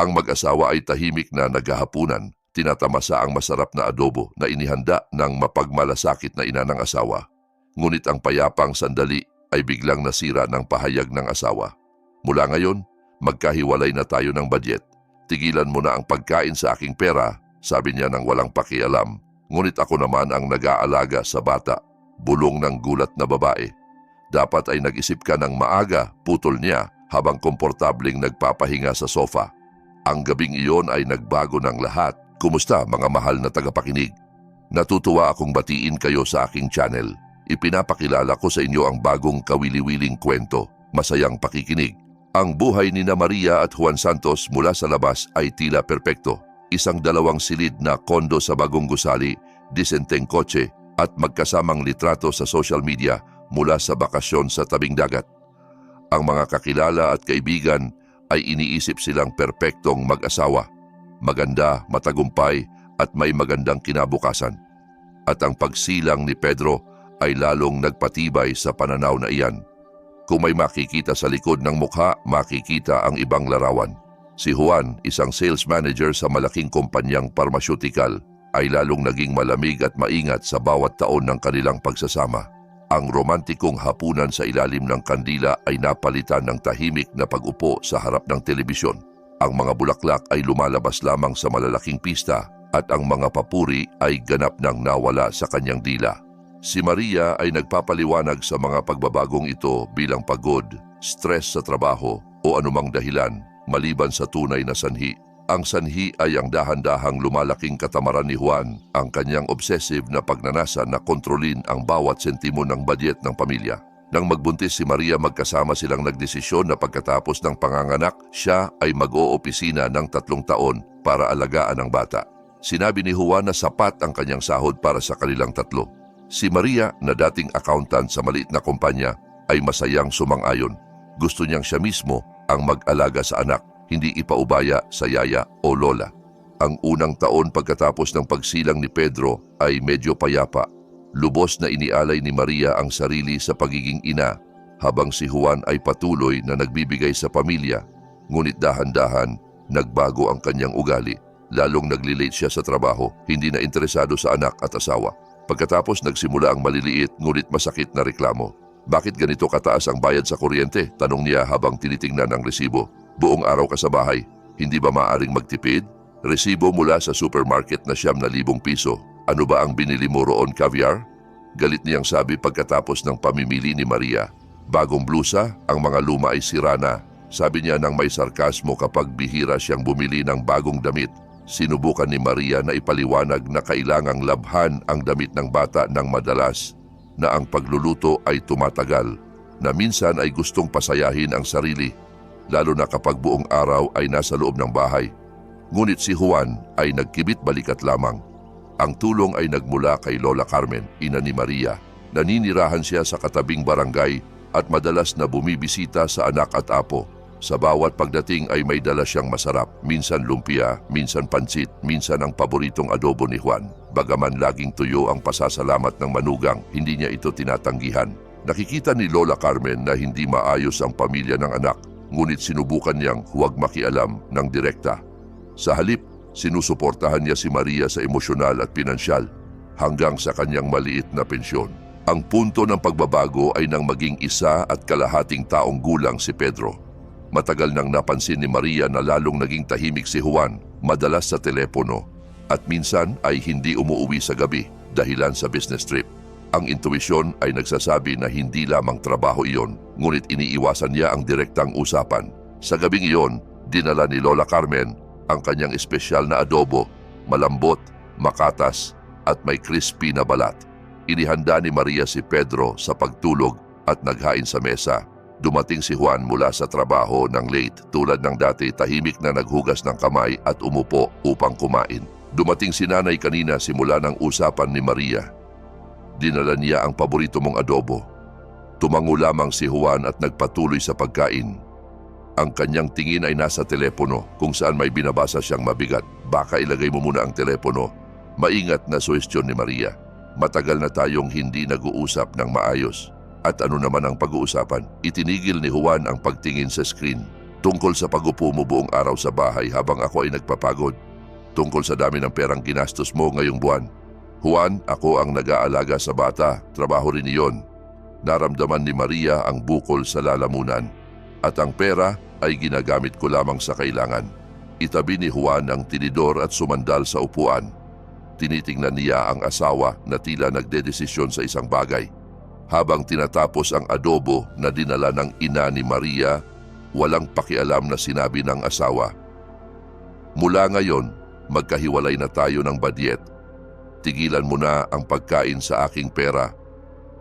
Ang mag-asawa ay tahimik na naghahapunan, tinatamasa ang masarap na adobo na inihanda ng mapagmalasakit na ina ng asawa. Ngunit ang payapang sandali ay biglang nasira ng pahayag ng asawa. Mula ngayon, magkahiwalay na tayo ng budget. Tigilan mo na ang pagkain sa aking pera, sabi niya nang walang pakialam. Ngunit ako naman ang nag-aalaga sa bata, bulong ng gulat na babae. Dapat ay nag-isip ka ng maaga, putol niya, habang komportabling nagpapahinga sa sofa. Ang gabing iyon ay nagbago ng lahat. Kumusta mga mahal na tagapakinig? Natutuwa akong batiin kayo sa aking channel. Ipinapakilala ko sa inyo ang bagong kawili-wiling kwento. Masayang pakikinig. Ang buhay ni na Maria at Juan Santos mula sa labas ay tila perpekto. Isang dalawang silid na kondo sa bagong gusali, disenteng kotse at magkasamang litrato sa social media mula sa bakasyon sa tabing dagat. Ang mga kakilala at kaibigan ay iniisip silang perpektong mag-asawa. Maganda, matagumpay at may magandang kinabukasan. At ang pagsilang ni Pedro ay lalong nagpatibay sa pananaw na iyan. Kung may makikita sa likod ng mukha, makikita ang ibang larawan. Si Juan, isang sales manager sa malaking kumpanyang pharmaceutical, ay lalong naging malamig at maingat sa bawat taon ng kanilang pagsasama. Ang romantikong hapunan sa ilalim ng kandila ay napalitan ng tahimik na pag-upo sa harap ng telebisyon. Ang mga bulaklak ay lumalabas lamang sa malalaking pista at ang mga papuri ay ganap nang nawala sa kanyang dila. Si Maria ay nagpapaliwanag sa mga pagbabagong ito bilang pagod, stress sa trabaho o anumang dahilan maliban sa tunay na sanhi. Ang sanhi ay ang dahan-dahang lumalaking katamaran ni Juan, ang kanyang obsessive na pagnanasa na kontrolin ang bawat sentimo ng budget ng pamilya. Nang magbuntis si Maria magkasama silang nagdesisyon na pagkatapos ng panganganak, siya ay mag-oopisina ng tatlong taon para alagaan ang bata. Sinabi ni Juan na sapat ang kanyang sahod para sa kanilang tatlo. Si Maria na dating accountant sa maliit na kumpanya ay masayang sumang-ayon. Gusto niyang siya mismo ang mag-alaga sa anak, hindi ipaubaya sa yaya o lola. Ang unang taon pagkatapos ng pagsilang ni Pedro ay medyo payapa. Lubos na inialay ni Maria ang sarili sa pagiging ina habang si Juan ay patuloy na nagbibigay sa pamilya. Ngunit dahan-dahan, nagbago ang kanyang ugali. Lalong naglilate siya sa trabaho, hindi na interesado sa anak at asawa. Pagkatapos nagsimula ang maliliit ngunit masakit na reklamo. Bakit ganito kataas ang bayad sa kuryente? Tanong niya habang tinitingnan ang resibo. Buong araw ka sa bahay, hindi ba maaring magtipid? Resibo mula sa supermarket na siyam na libong piso. Ano ba ang binili mo roon, caviar? Galit niyang sabi pagkatapos ng pamimili ni Maria. Bagong blusa, ang mga luma ay sira na. Sabi niya nang may sarkasmo kapag bihira siyang bumili ng bagong damit. Sinubukan ni Maria na ipaliwanag na kailangang labhan ang damit ng bata ng madalas, na ang pagluluto ay tumatagal, na minsan ay gustong pasayahin ang sarili, lalo na kapag buong araw ay nasa loob ng bahay. Ngunit si Juan ay nagkibit balikat lamang. Ang tulong ay nagmula kay Lola Carmen, ina ni Maria. Naninirahan siya sa katabing barangay at madalas na bumibisita sa anak at apo. Sa bawat pagdating ay may dala siyang masarap, minsan lumpia, minsan pansit, minsan ang paboritong adobo ni Juan. Bagaman laging tuyo ang pasasalamat ng manugang, hindi niya ito tinatanggihan. Nakikita ni Lola Carmen na hindi maayos ang pamilya ng anak, ngunit sinubukan niyang huwag makialam ng direkta. Sa halip, sinusuportahan niya si Maria sa emosyonal at pinansyal hanggang sa kanyang maliit na pensyon. Ang punto ng pagbabago ay nang maging isa at kalahating taong gulang si Pedro. Matagal nang napansin ni Maria na lalong naging tahimik si Juan, madalas sa telepono, at minsan ay hindi umuuwi sa gabi dahilan sa business trip. Ang intuisyon ay nagsasabi na hindi lamang trabaho iyon, ngunit iniiwasan niya ang direktang usapan. Sa gabing iyon, dinala ni Lola Carmen ang kanyang espesyal na adobo, malambot, makatas, at may crispy na balat. Inihanda ni Maria si Pedro sa pagtulog at naghain sa mesa Dumating si Juan mula sa trabaho ng late tulad ng dati tahimik na naghugas ng kamay at umupo upang kumain. Dumating si nanay kanina simula ng usapan ni Maria. Dinala niya ang paborito mong adobo. Tumango lamang si Juan at nagpatuloy sa pagkain. Ang kanyang tingin ay nasa telepono kung saan may binabasa siyang mabigat. Baka ilagay mo muna ang telepono. Maingat na suwestyon ni Maria. Matagal na tayong hindi nag-uusap ng maayos. At ano naman ang pag-uusapan? Itinigil ni Juan ang pagtingin sa screen. Tungkol sa pagupo mo buong araw sa bahay habang ako ay nagpapagod. Tungkol sa dami ng perang ginastos mo ngayong buwan. Juan, ako ang nag-aalaga sa bata. Trabaho rin iyon. Naramdaman ni Maria ang bukol sa lalamunan. At ang pera ay ginagamit ko lamang sa kailangan. Itabi ni Juan ang tinidor at sumandal sa upuan. Tinitingnan niya ang asawa na tila nagdedesisyon sa isang bagay. Habang tinatapos ang adobo na dinala ng ina ni Maria, walang pakialam na sinabi ng asawa. Mula ngayon, magkahiwalay na tayo ng badyet. Tigilan mo na ang pagkain sa aking pera.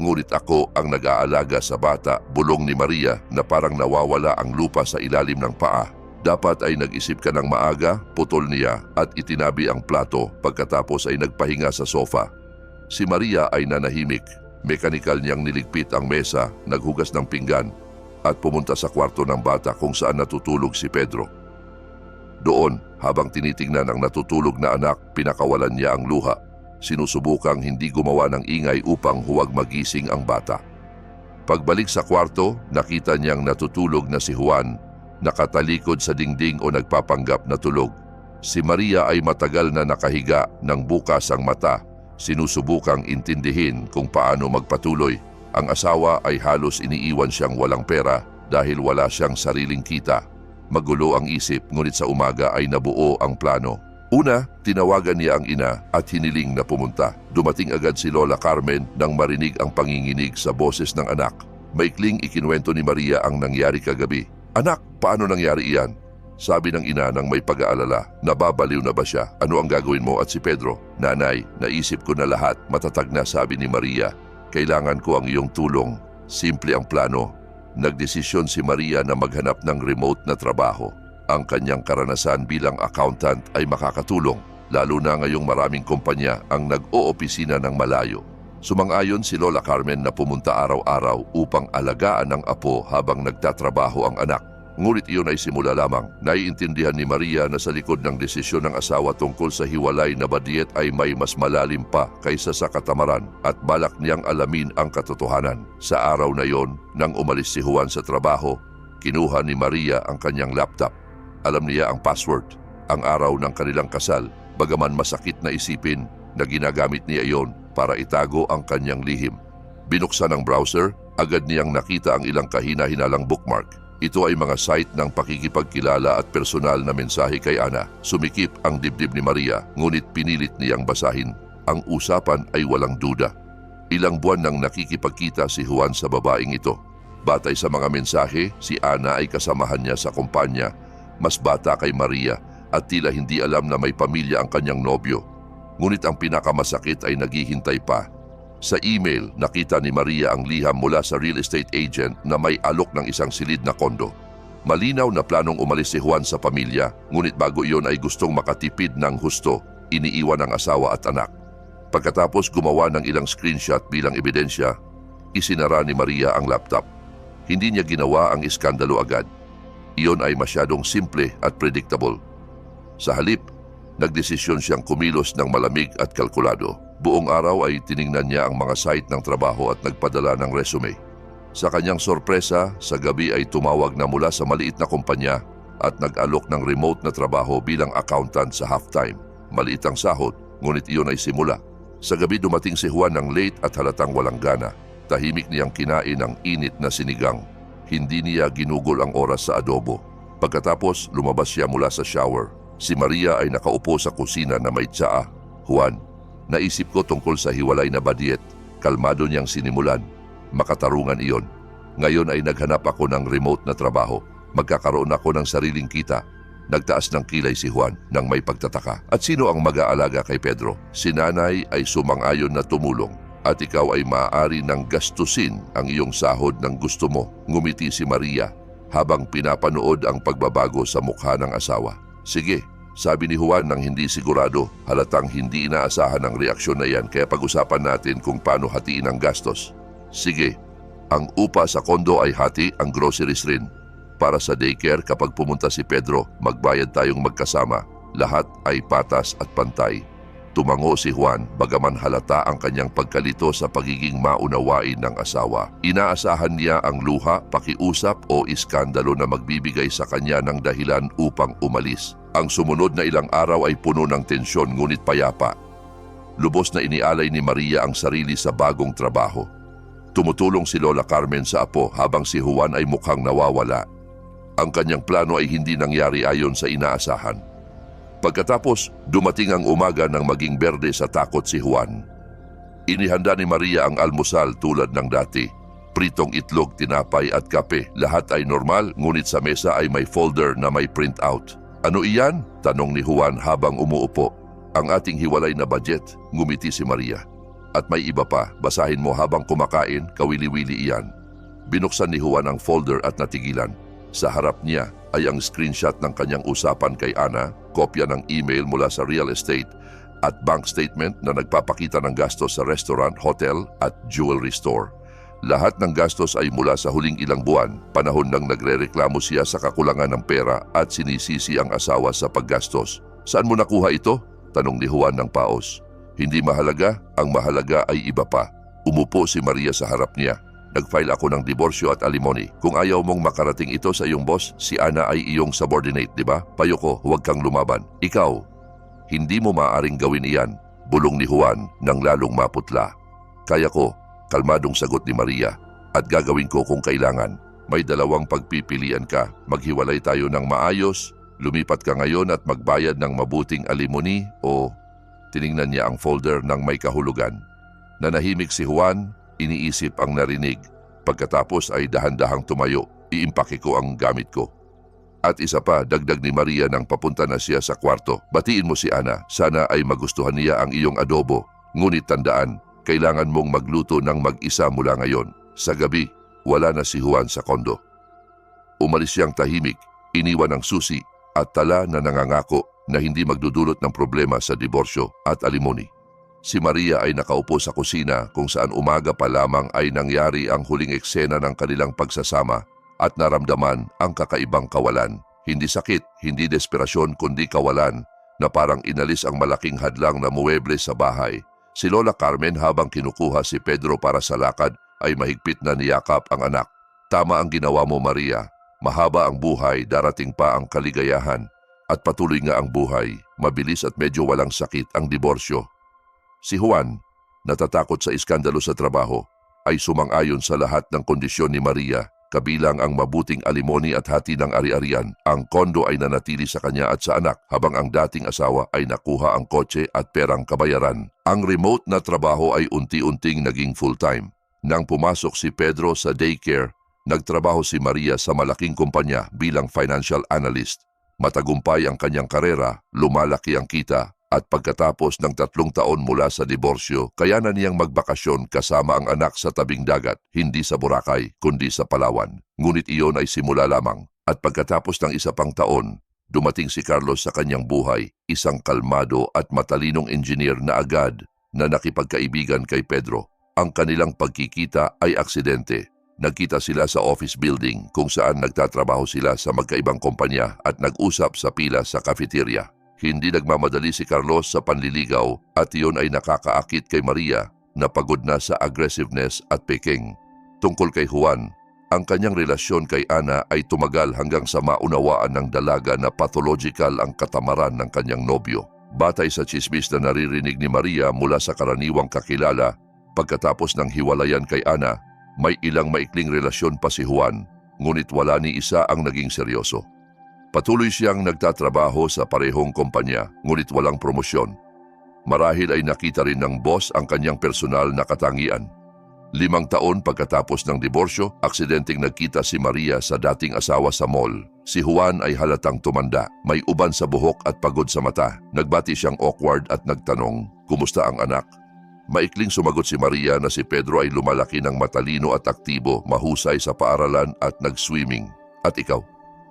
Ngunit ako ang nag-aalaga sa bata, bulong ni Maria na parang nawawala ang lupa sa ilalim ng paa. Dapat ay nag-isip ka ng maaga, putol niya at itinabi ang plato pagkatapos ay nagpahinga sa sofa. Si Maria ay nanahimik. Mekanikal niyang niligpit ang mesa, naghugas ng pinggan at pumunta sa kwarto ng bata kung saan natutulog si Pedro. Doon, habang tinitingnan ang natutulog na anak, pinakawalan niya ang luha. Sinusubukang hindi gumawa ng ingay upang huwag magising ang bata. Pagbalik sa kwarto, nakita niyang natutulog na si Juan, nakatalikod sa dingding o nagpapanggap na tulog. Si Maria ay matagal na nakahiga ng bukas ang mata, sinusubukang intindihin kung paano magpatuloy. Ang asawa ay halos iniiwan siyang walang pera dahil wala siyang sariling kita. Magulo ang isip ngunit sa umaga ay nabuo ang plano. Una, tinawagan niya ang ina at hiniling na pumunta. Dumating agad si Lola Carmen nang marinig ang panginginig sa boses ng anak. Maikling ikinwento ni Maria ang nangyari kagabi. Anak, paano nangyari iyan? Sabi ng ina ng may pag-aalala, nababaliw na ba siya? Ano ang gagawin mo at si Pedro? Nanay, naisip ko na lahat, matatag na sabi ni Maria. Kailangan ko ang iyong tulong. Simple ang plano. Nagdesisyon si Maria na maghanap ng remote na trabaho. Ang kanyang karanasan bilang accountant ay makakatulong, lalo na ngayong maraming kumpanya ang nag-oopisina ng malayo. Sumang-ayon si Lola Carmen na pumunta araw-araw upang alagaan ang apo habang nagtatrabaho ang anak. Ngunit iyon ay simula lamang. Naiintindihan ni Maria na sa likod ng desisyon ng asawa tungkol sa hiwalay na badyet ay may mas malalim pa kaysa sa katamaran at balak niyang alamin ang katotohanan. Sa araw na yon, nang umalis si Juan sa trabaho, kinuha ni Maria ang kanyang laptop. Alam niya ang password, ang araw ng kanilang kasal, bagaman masakit na isipin na ginagamit niya iyon para itago ang kanyang lihim. Binuksan ang browser, agad niyang nakita ang ilang kahina-hinalang bookmark. Ito ay mga site ng pakikipagkilala at personal na mensahe kay Ana. Sumikip ang dibdib ni Maria, ngunit pinilit niyang basahin. Ang usapan ay walang duda. Ilang buwan nang nakikipagkita si Juan sa babaeng ito. Batay sa mga mensahe, si Ana ay kasamahan niya sa kumpanya. Mas bata kay Maria at tila hindi alam na may pamilya ang kanyang nobyo. Ngunit ang pinakamasakit ay naghihintay pa sa email, nakita ni Maria ang liham mula sa real estate agent na may alok ng isang silid na kondo. Malinaw na planong umalis si Juan sa pamilya, ngunit bago iyon ay gustong makatipid ng husto, iniiwan ang asawa at anak. Pagkatapos gumawa ng ilang screenshot bilang ebidensya, isinara ni Maria ang laptop. Hindi niya ginawa ang iskandalo agad. Iyon ay masyadong simple at predictable. Sa halip, nagdesisyon siyang kumilos ng malamig at kalkulado. Buong araw ay tiningnan niya ang mga site ng trabaho at nagpadala ng resume. Sa kanyang sorpresa, sa gabi ay tumawag na mula sa maliit na kumpanya at nag-alok ng remote na trabaho bilang accountant sa halftime. Maliit ang sahod, ngunit iyon ay simula. Sa gabi dumating si Juan ng late at halatang walang gana. Tahimik niyang kinain ang init na sinigang. Hindi niya ginugol ang oras sa adobo. Pagkatapos, lumabas siya mula sa shower. Si Maria ay nakaupo sa kusina na may tsaa. Juan, Naisip ko tungkol sa hiwalay na badyet. Kalmado niyang sinimulan. Makatarungan iyon. Ngayon ay naghanap ako ng remote na trabaho. Magkakaroon ako ng sariling kita. Nagtaas ng kilay si Juan nang may pagtataka. At sino ang mag-aalaga kay Pedro? Si nanay ay sumang-ayon na tumulong. At ikaw ay maaari ng gastusin ang iyong sahod ng gusto mo. Ngumiti si Maria habang pinapanood ang pagbabago sa mukha ng asawa. Sige, sabi ni Juan nang hindi sigurado, halatang hindi inaasahan ang reaksyon na yan kaya pag-usapan natin kung paano hatiin ang gastos. Sige, ang upa sa kondo ay hati, ang groceries rin. Para sa daycare kapag pumunta si Pedro, magbayad tayong magkasama. Lahat ay patas at pantay. Tumango si Juan bagaman halata ang kanyang pagkalito sa pagiging maunawain ng asawa. Inaasahan niya ang luha, pakiusap o iskandalo na magbibigay sa kanya ng dahilan upang umalis. Ang sumunod na ilang araw ay puno ng tensyon ngunit payapa. Lubos na inialay ni Maria ang sarili sa bagong trabaho. Tumutulong si Lola Carmen sa apo habang si Juan ay mukhang nawawala. Ang kanyang plano ay hindi nangyari ayon sa inaasahan. Pagkatapos, dumating ang umaga ng maging berde sa takot si Juan. Inihanda ni Maria ang almusal tulad ng dati. Pritong itlog, tinapay at kape. Lahat ay normal, ngunit sa mesa ay may folder na may printout. Ano iyan? Tanong ni Juan habang umuupo. Ang ating hiwalay na budget, ngumiti si Maria. At may iba pa, basahin mo habang kumakain, kawili-wili iyan. Binuksan ni Juan ang folder at natigilan. Sa harap niya ay ang screenshot ng kanyang usapan kay Ana, kopya ng email mula sa real estate at bank statement na nagpapakita ng gastos sa restaurant, hotel at jewelry store. Lahat ng gastos ay mula sa huling ilang buwan, panahon nang nagrereklamo siya sa kakulangan ng pera at sinisisi ang asawa sa paggastos. Saan mo nakuha ito? Tanong ni Juan ng paos. Hindi mahalaga, ang mahalaga ay iba pa. Umupo si Maria sa harap niya. Nag-file ako ng diborsyo at alimony. Kung ayaw mong makarating ito sa iyong boss, si Ana ay iyong subordinate, di ba? Payo ko, huwag kang lumaban. Ikaw, hindi mo maaring gawin iyan. Bulong ni Juan nang lalong maputla. Kaya ko, kalmadong sagot ni Maria. At gagawin ko kung kailangan. May dalawang pagpipilian ka. Maghiwalay tayo ng maayos, lumipat ka ngayon at magbayad ng mabuting alimony o tiningnan niya ang folder ng may kahulugan. Nanahimik si Juan, iniisip ang narinig. Pagkatapos ay dahan-dahang tumayo, iimpake ko ang gamit ko. At isa pa, dagdag ni Maria nang papunta na siya sa kwarto. Batiin mo si Ana, sana ay magustuhan niya ang iyong adobo. Ngunit tandaan, kailangan mong magluto ng mag-isa mula ngayon. Sa gabi, wala na si Juan sa kondo. Umalis siyang tahimik, iniwan ang susi at tala na nangangako na hindi magdudulot ng problema sa diborsyo at alimony. Si Maria ay nakaupo sa kusina kung saan umaga pa lamang ay nangyari ang huling eksena ng kanilang pagsasama at naramdaman ang kakaibang kawalan. Hindi sakit, hindi desperasyon kundi kawalan na parang inalis ang malaking hadlang na muweble sa bahay. Si Lola Carmen habang kinukuha si Pedro para sa lakad ay mahigpit na niyakap ang anak. Tama ang ginawa mo Maria, mahaba ang buhay, darating pa ang kaligayahan. At patuloy nga ang buhay, mabilis at medyo walang sakit ang diborsyo. Si Juan, natatakot sa iskandalo sa trabaho, ay sumang-ayon sa lahat ng kondisyon ni Maria, kabilang ang mabuting alimony at hati ng ari-arian. Ang kondo ay nanatili sa kanya at sa anak, habang ang dating asawa ay nakuha ang kotse at perang kabayaran. Ang remote na trabaho ay unti-unting naging full-time. Nang pumasok si Pedro sa daycare, nagtrabaho si Maria sa malaking kumpanya bilang financial analyst. Matagumpay ang kanyang karera, lumalaki ang kita, at pagkatapos ng tatlong taon mula sa diborsyo, kaya na niyang magbakasyon kasama ang anak sa tabing dagat, hindi sa Boracay, kundi sa Palawan. Ngunit iyon ay simula lamang. At pagkatapos ng isa pang taon, dumating si Carlos sa kanyang buhay, isang kalmado at matalinong engineer na agad na nakipagkaibigan kay Pedro. Ang kanilang pagkikita ay aksidente. Nagkita sila sa office building kung saan nagtatrabaho sila sa magkaibang kumpanya at nag-usap sa pila sa cafeteria. Hindi nagmamadali si Carlos sa panliligaw at iyon ay nakakaakit kay Maria na pagod na sa aggressiveness at peking. Tungkol kay Juan, ang kanyang relasyon kay Ana ay tumagal hanggang sa maunawaan ng dalaga na pathological ang katamaran ng kanyang nobyo. Batay sa chismis na naririnig ni Maria mula sa karaniwang kakilala, pagkatapos ng hiwalayan kay Ana, may ilang maikling relasyon pa si Juan, ngunit wala ni isa ang naging seryoso. Patuloy siyang nagtatrabaho sa parehong kumpanya, ngunit walang promosyon. Marahil ay nakita rin ng boss ang kanyang personal na katangian. Limang taon pagkatapos ng diborsyo, aksidenteng nagkita si Maria sa dating asawa sa mall. Si Juan ay halatang tumanda, may uban sa buhok at pagod sa mata. Nagbati siyang awkward at nagtanong, kumusta ang anak? Maikling sumagot si Maria na si Pedro ay lumalaki ng matalino at aktibo, mahusay sa paaralan at nag-swimming. At ikaw?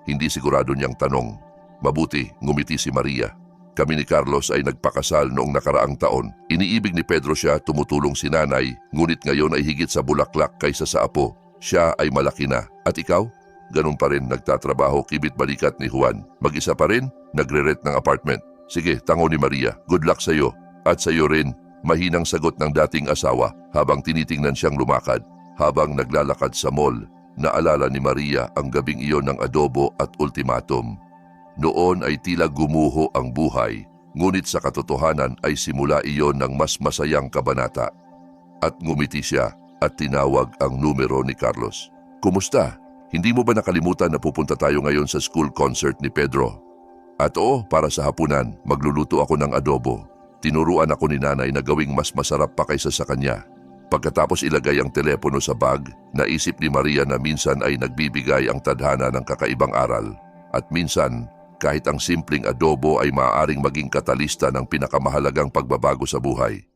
Hindi sigurado niyang tanong. Mabuti, ngumiti si Maria. Kami ni Carlos ay nagpakasal noong nakaraang taon. Iniibig ni Pedro siya, tumutulong si nanay, ngunit ngayon ay higit sa bulaklak kaysa sa apo. Siya ay malaki na. At ikaw? Ganun pa rin nagtatrabaho kibit balikat ni Juan. Mag-isa pa rin, nagre-rent ng apartment. Sige, tango ni Maria. Good luck sa iyo. At sa iyo rin, mahinang sagot ng dating asawa habang tinitingnan siyang lumakad. Habang naglalakad sa mall, naalala ni Maria ang gabing iyon ng adobo at ultimatum. Noon ay tila gumuho ang buhay, ngunit sa katotohanan ay simula iyon ng mas masayang kabanata. At ngumiti siya at tinawag ang numero ni Carlos. Kumusta? Hindi mo ba nakalimutan na pupunta tayo ngayon sa school concert ni Pedro? At oo, para sa hapunan, magluluto ako ng adobo. Tinuruan ako ni nanay na gawing mas masarap pa kaysa sa kanya. Pagkatapos ilagay ang telepono sa bag, naisip ni Maria na minsan ay nagbibigay ang tadhana ng kakaibang aral. At minsan, kahit ang simpleng adobo ay maaaring maging katalista ng pinakamahalagang pagbabago sa buhay.